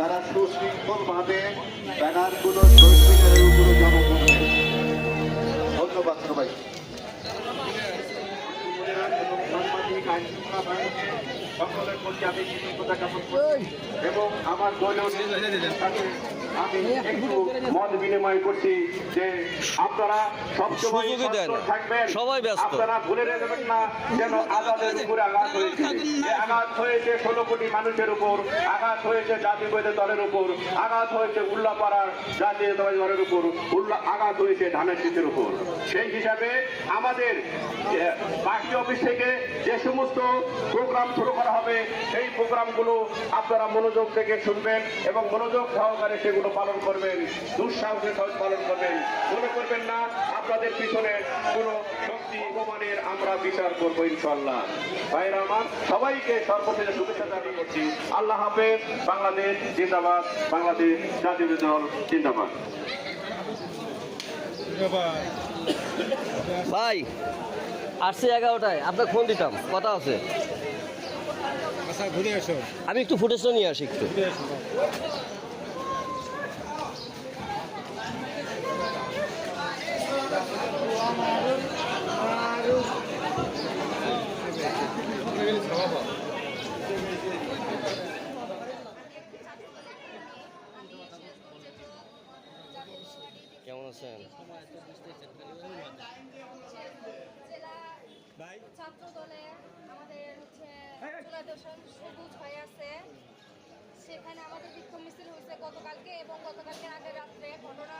তারা সুশৃঙ্খলভাবে ব্যানারগুলো শহীদের উপরে ধন্যবাদ সবাই সাংবাদিক আইনশৃঙ্খলা বাহিনীকে সকলের প্রতি আমি কৃতজ্ঞতা জ্ঞাপন করছি এবং আমার দলীয় সাথে আমি একটু মত বিনিময় করছি যে আপনারা সবসময় থাকবেন। সবাই ব্যস্ত। আপনারা ভুলে যাবেন না যেন আদালতের উপরে আঘাত হয়েছে। যে আঘাত হয়েছে ষোলো কোটি মানুষের উপর আঘাত হয়েছে জাতীয়বাদী দলের উপর আঘাত হয়েছে উল্লাপাড়ার জাতীয়তাবাদী দলের উপর উল্লা আঘাত হয়েছে ধানের শীতের উপর। সেই হিসাবে আমাদের পার্টি অফিস থেকে যে সমস্ত প্রোগ্রাম শুরু করা হবে, সেই প্রোগ্রামগুলো আপনারা মনোযোগ থেকে শুনবেন এবং মনোযোগ সহকারে সেগুলো পালন করবেন দুঃসাহসের পালন করবেন। মনে করবেন না, আপনাদের পিছনে কোনো শক্তি অপমানের আমরা বিচার করব ইনশাল্লাহ ভাইরা আমার, সবাইকে সর্বশেষে শুভেচ্ছা জানিয়ে করছি। আল্লাহ হাফেজ, বাংলাদেশ জিন্দাবাদ, বাংলাদেশ জাতীয় দল জিন্দাবাদ। ভাই, আসছে এগারোটায় আপনার ফোন দিতাম, কথা আছে। আমি একটু ফুটেজটা নিয়ে আসি একটু। কেমন আছেন ভাই ছাত্র দলে আমাদের হচ্ছে তুলাদর্শন সবুজ হয়ে আছে। সেখানে আমাদের বিক্ষোভ মিছিল হয়েছে গতকালকে এবং গতকালকে আগের রাত্রে ঘটনা